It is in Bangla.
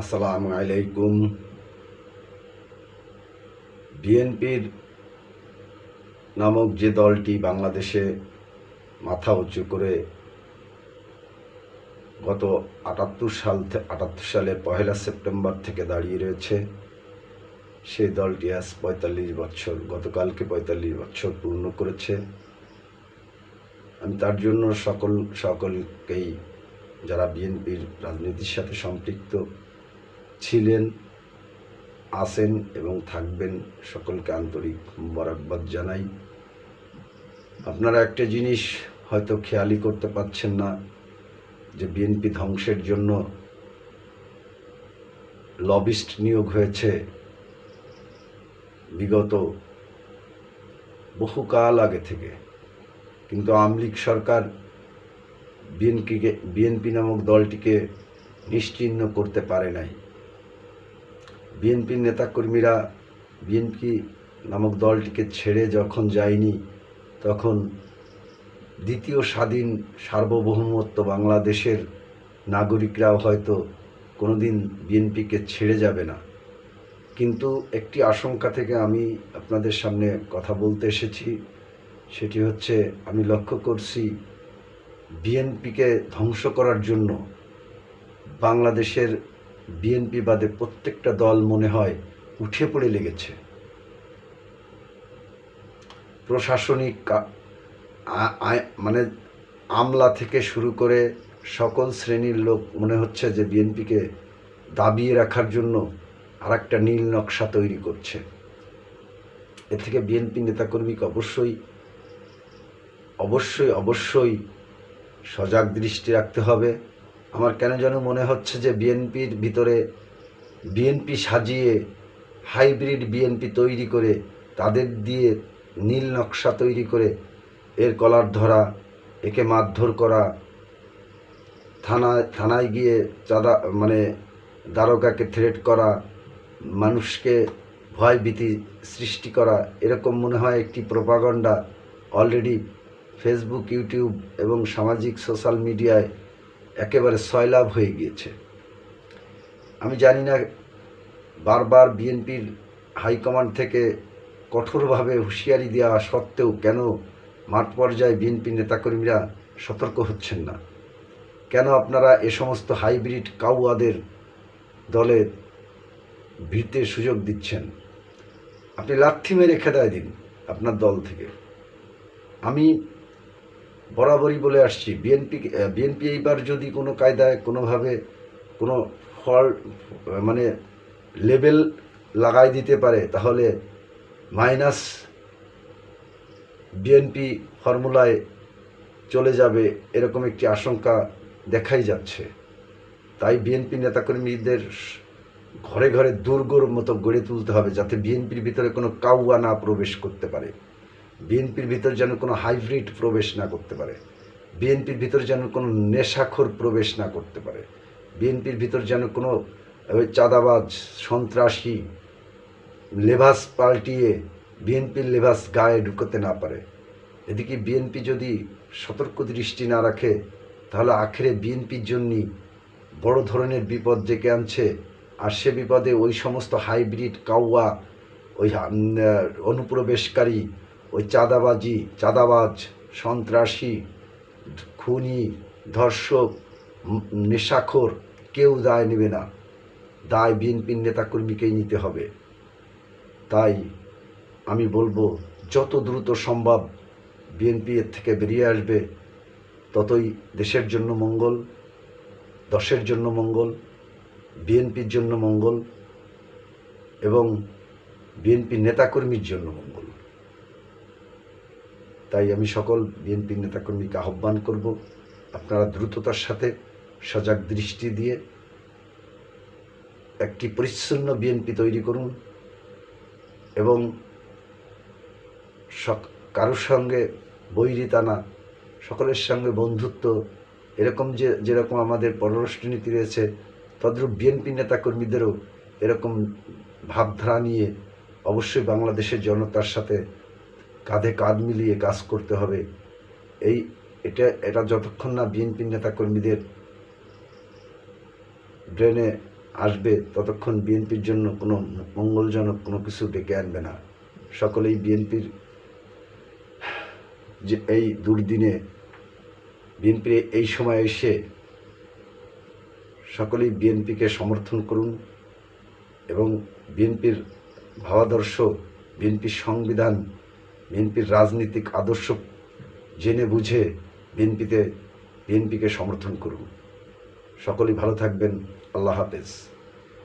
আসসালামু আলাইকুম। বিএনপির নামক যে দলটি বাংলাদেশে মাথা উঁচু করে গত আটাত্তর সাল আটাত্তর সালে পহেলা সেপ্টেম্বর থেকে দাঁড়িয়ে রয়েছে, সেই দলটি আজ পঁয়তাল্লিশ বছর, গতকালকে পঁয়তাল্লিশ বছর পূর্ণ করেছে। আমি তার জন্য সকল, সকলকেই, যারা বিএনপির রাজনীতির সাথে সম্পৃক্ত ছিলেন, আছেন এবং থাকবেন সকলকে আন্তরিক বরাকবাদ জানাই। আপনারা একটা জিনিস হয়তো খেয়ালই করতে পারছেন না, যে বিএনপি ধ্বংসের জন্য লবিস্ট নিয়োগ হয়েছে। বিগত বহুকাল আগে থেকে। কিন্তু আমলিক সরকার বিএনপিকে বিএনপি নামক দলটিকে নিশ্চিহ্ন করতে পারে নাই। বিএনপির নেতাকর্মীরা বিএনপি নামক দলটিকে ছেড়ে যখন যায়নি, তখন দ্বিতীয় স্বাধীন সার্বভৌমত্ব বাংলাদেশের নাগরিকরাও হয়তো কোনো দিন বিএনপিকে ছেড়ে যাবে না। কিন্তু একটি আশঙ্কা থেকে আমি আপনাদের সামনে কথা বলতে এসেছি, সেটি হচ্ছে আমি লক্ষ্য করছি বিএনপিকে ধ্বংস করার জন্য বাংলাদেশের বিএনপি বাদে প্রত্যেকটা দল মনে হয় উঠে পড়ে লেগেছে। প্রশাসনিক মানে আমলা থেকে শুরু করে সকল শ্রেণির লোক মনে হচ্ছে যে বিএনপিকে দাবিয়ে রাখার জন্য আর একটা নীল নকশা তৈরি করছে। এ থেকে বিএনপি নেতাকর্মীকে অবশ্যই অবশ্যই অবশ্যই সজাগ দৃষ্টি রাখতে হবে। আমার কেন যেন মনে হচ্ছে যে বিএনপির ভিতরে বিএনপি সাজিয়ে হাইব্রিড বিএনপি তৈরি করে, তাদের দিয়ে নীল নকশা তৈরি করে এর কলার ধরা, একে মারধর করা, থানায় থানায় গিয়ে চাঁদা মানে দারোগাকে থ্রেট করা, মানুষকে ভয় ভীতি সৃষ্টি করা, এরকম মনে হয় একটি প্রপাগণ্ডা অলরেডি ফেসবুক ইউটিউব এবং সামাজিক সোশ্যাল মিডিয়ায় একেবারে সয়লাভ হয়ে গিয়েছে। আমি জানি না, বারবার বিএনপির হাইকমান্ড থেকে কঠোরভাবে হুঁশিয়ারি দেওয়া সত্ত্বেও কেন মাঠ পর্যায়ে বিএনপি নেতাকর্মীরা সতর্ক হচ্ছেন না? কেন আপনারা এ সমস্ত হাইব্রিড কাউয়াদের দলে ভিড়তে সুযোগ দিচ্ছেন? আপনি লাথি মেরে খেদায় দিন আপনার দল থেকে। আমি বরাবরই বলে আসছি বিএনপি বিএনপি এইবার যদি কোনো কায়দায় কোনোভাবে কোনো ফল মানে লেবেল লাগাই দিতে পারে, তাহলে মাইনাস বিএনপি ফর্মুলায় চলে যাবে এরকম একটি আশঙ্কা দেখাই যাচ্ছে। তাই বিএনপি নেতাকর্মীদের ঘরে ঘরে দুর্গর মতো গড়ে তুলতে হবে, যাতে বিএনপির ভিতরে কোনো কাউয়া না প্রবেশ করতে পারে। বিএনপির ভিতর যেন কোনো হাইব্রিড প্রবেশ না করতে পারে, বিএনপির ভিতর যেন কোনো নেশাখোর প্রবেশ না করতে পারে, বিএনপির ভিতর যেন কোনো ওই চাঁদাবাজ, সন্ত্রাসী লেবাস পাল্টিয়ে বিএনপির লেবাস গায়ে ঢুকোতে না পারে। এদিকে বিএনপি যদি সতর্ক দৃষ্টি না রাখে, তাহলে আখেরে বিএনপির জন্যই বড় ধরনের বিপদ ডেকে আনছে, আর সে বিপদে ওই সমস্ত হাইব্রিড কাউয়া, ওই অনুপ্রবেশকারী ওই চাঁদাবাজি, চাঁদাবাজ, সন্ত্রাসী, খুনি, ধর্ষক নেশাখোর কেউ দায় নেবে না। দায় বিএনপির নেতাকর্মীকেই নিতে হবে। তাই আমি বলব, যত দ্রুত সম্ভব বিএনপি এর থেকে বেরিয়ে আসবে, ততই দেশের জন্য মঙ্গল, দশের জন্য মঙ্গল, বিএনপির জন্য মঙ্গল এবং বিএনপি নেতাকর্মীর জন্য মঙ্গল। তাই আমি সকল বিএনপি নেতাকর্মীকে আহ্বান করব, আপনারা দ্রুততার সাথে সজাগ দৃষ্টি দিয়ে একটি পরিচ্ছন্ন বিএনপি তৈরি করুন এবং কারোর সঙ্গে বৈরিতানা সকলের সঙ্গে বন্ধুত্ব, এরকম যে, যেরকম আমাদের পররাষ্ট্রনীতি রয়েছে, তদ্রূপ বিএনপি নেতাকর্মীদেরও এরকম ভাবধারা নিয়ে অবশ্যই বাংলাদেশের জনতার সাথে কাঁধে কাঁধ মিলিয়ে কাজ করতে হবে। এই, এটা এটা যতক্ষণ না বিএনপি নেতাকর্মীদের ব্রেনে আসবে, ততক্ষণ বিএনপির জন্য কোনো মঙ্গলজনক কোনো কিছু ডেকে আনবে না। সকলেই বিএনপির যে এই দুর্দিনে বিএনপির এই সময় এসে সকলেই বিএনপিকে সমর্থন করুন এবং বিএনপির ভাবাদর্শ, বিএনপির সংবিধান বিএনপির রাজনৈতিক আদর্শ জেনে বুঝে বিএনপিতে বিএনপিকে সমর্থন করুন। সকলেই ভালো থাকবেন। আল্লাহ হাফেজ।